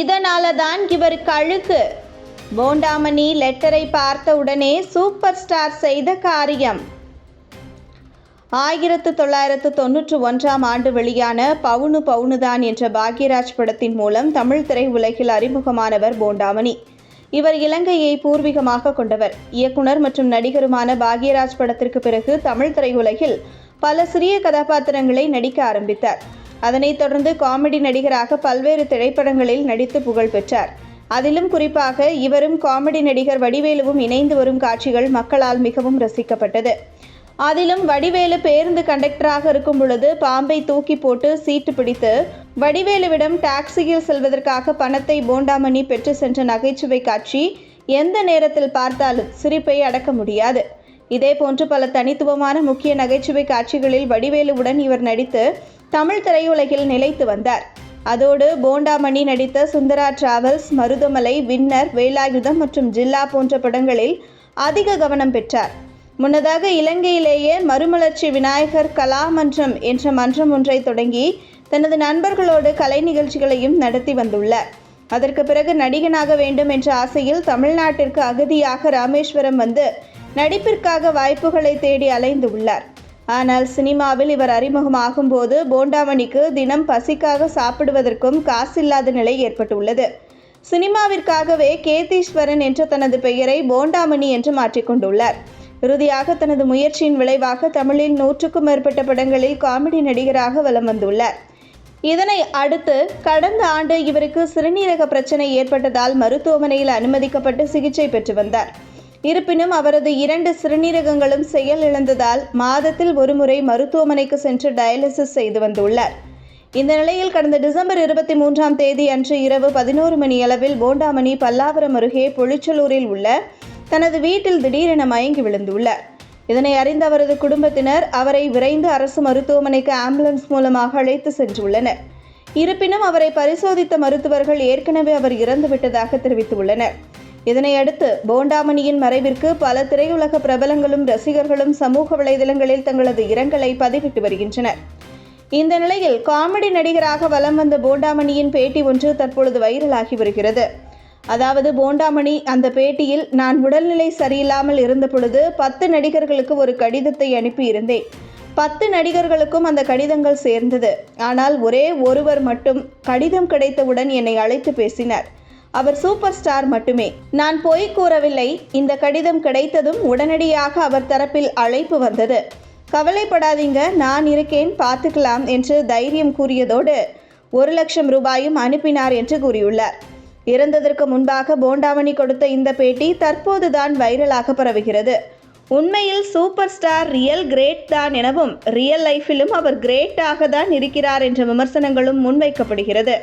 இதனால தான் இவர் அழுக்கு. போண்டாமணி லெட்டரை பார்த்த உடனே சூப்பர் ஸ்டார் செய்த காரியம். ஆயிரத்து தொள்ளாயிரத்து தொன்னூற்று ஒன்றாம் ஆண்டு வெளியான பவுனு பவுனுதான் என்ற பாக்யராஜ் படத்தின் மூலம் தமிழ் திரையுலகில் அறிமுகமானவர் போண்டாமணி. இவர் இலங்கையை பூர்வீகமாக கொண்டவர். இயக்குனர் மற்றும் நடிகருமான பாக்யராஜ் படத்திற்கு பிறகு தமிழ் திரையுலகில் பல சிறிய கதாபாத்திரங்களை நடிக்க ஆரம்பித்தார். அதனைத் தொடர்ந்து காமெடி நடிகராக பல்வேறு திரைப்படங்களில் நடித்து புகழ் பெற்றார். அதிலும் குறிப்பாக இவரும் காமெடி நடிகர் வடிவேலுவும் இணைந்து வரும் காட்சிகள் மக்களால் மிகவும் ரசிக்கப்பட்டது. அதிலும் வடிவேலு பேருந்து கண்டக்டராக இருக்கும் பொழுது பாம்பை தூக்கி போட்டு சீட்டு பிடித்து வடிவேலுவிடம் டாக்ஸியில் செல்வதற்காக பணத்தை போண்டாமணி பெற்று சென்ற நகைச்சுவை காட்சி எந்த நேரத்தில் பார்த்தாலும் சிரிப்பை அடக்க முடியாது. இதேபோன்று பல தனித்துவமான முக்கிய நகைச்சுவை காட்சிகளில் வடிவேலுவுடன் இவர் நடித்து தமிழ் திரையுலகில் நிலைத்து வந்தார். அதோடு போண்டாமணி நடித்த சுந்தரா டிராவல்ஸ் மருதமலை வின்னர் வேலாயுதம் மற்றும் ஜில்லா போன்ற படங்களில் அதிக கவனம் பெற்றார். முன்னதாக இலங்கையிலேயே மறுமலர்ச்சி விநாயகர் கலாமன்றம் என்ற மன்றம் ஒன்றை தொடங்கி தனது நண்பர்களோடு கலை நிகழ்ச்சிகளையும் நடத்தி வந்துள்ளார். அதற்கு பிறகு நடிகனாக வேண்டும் என்ற ஆசையில் தமிழ்நாட்டிற்கு அகதியாக ராமேஸ்வரம் வந்து நடிப்பிற்காக வாய்ப்புகளை தேடி அலைந்து உள்ளார். ஆனால் சினிமாவில் இவர் அறிமுகமாகும் போது போண்டாமணிக்கு தினம் பசிக்காக சாப்பிடுவதற்கும் காசில்லாத நிலை ஏற்பட்டுள்ளது. சினிமாவிற்காகவே கேதீஸ்வரன் என்ற தனது பெயரை போண்டாமணி என்று மாற்றிக்கொண்டுள்ளார் இறுதியாக தனது முயற்சியின் விளைவாக தமிழில் நூற்றுக்கும் மேற்பட்ட படங்களில் காமெடி நடிகராக வலம் வந்துள்ளார். இதனை அடுத்து கடந்த ஆண்டு இவருக்கு சிறுநீரக பிரச்சனை ஏற்பட்டதால் மருத்துவமனையில் அனுமதிக்கப்பட்டு சிகிச்சை பெற்று வந்தார். இருப்பினும் அவரது இரண்டு சிறுநீரகங்களும் செயல் இழந்ததால் மாதத்தில் ஒருமுறை மருத்துவமனைக்கு சென்று டயாலிசிஸ் செய்து வந்துள்ளார். இந்த நிலையில் கடந்த டிசம்பர் இருபத்தி மூன்றாம் தேதி அன்று இரவு பதினோரு மணி அளவில் போண்டாமணி பல்லாவரம் அருகே பொழிச்சலூரில் உள்ள தனது வீட்டில் திடீரென மயங்கி விழுந்துள்ளார். இதனை அறிந்த அவரது குடும்பத்தினர் அவரை விரைந்து அரசு மருத்துவமனைக்கு ஆம்புலன்ஸ் மூலமாக அழைத்து சென்றுள்ளனர். இருப்பினும் அவரை பரிசோதித்த மருத்துவர்கள் ஏற்கனவே அவர் இறந்துவிட்டதாக தெரிவித்துள்ளனர். இதனையடுத்து போண்டாமணியின் மறைவிற்கு பல திரையுலக பிரபலங்களும் ரசிகர்களும் சமூக வலைதளங்களில் தங்களது இரங்கலை பதிவிட்டு வருகின்றனர். இந்த நிலையில் காமெடி நடிகராக வலம் வந்த போண்டாமணியின் பேட்டி ஒன்று தற்பொழுது வைரலாகி வருகிறது. அதாவது போண்டாமணி அந்த பேட்டியில் நான் உடல்நிலை சரியில்லாமல் இருந்த பொழுது பத்து நடிகர்களுக்கு ஒரு கடிதத்தை அனுப்பியிருந்தேன். பத்து நடிகர்களுக்கும் அந்த கடிதங்கள் சேர்ந்தது. ஆனால் ஒரே ஒருவர் மட்டும் கடிதம் கிடைத்தவுடன் என்னை அழைத்து பேசினார். அவர் சூப்பர் ஸ்டார் மட்டுமே. நான் பொய் கூறவில்லை. இந்த கடிதம் கிடைத்ததும் உடனடியாக அவர் தரப்பில் அழைப்பு வந்தது. கவலைப்படாதீங்க நான் இருக்கேன் பார்த்துக்கலாம் என்று தைரியம் கூறியதோடு ஒரு லட்சம் ரூபாயும் அனுப்பினார் என்று கூறியுள்ளார். இறந்ததற்கு முன்பாக போண்டாமணி கொடுத்த இந்த பேட்டி தற்போதுதான் வைரலாக பரவுகிறது. உண்மையில் சூப்பர் ஸ்டார் ரியல் கிரேட் தான் எனவும் ரியல் லைஃபிலும் அவர் கிரேட்டாக தான் இருக்கிறார் என்ற விமர்சனங்களும் முன்வைக்கப்படுகிறது.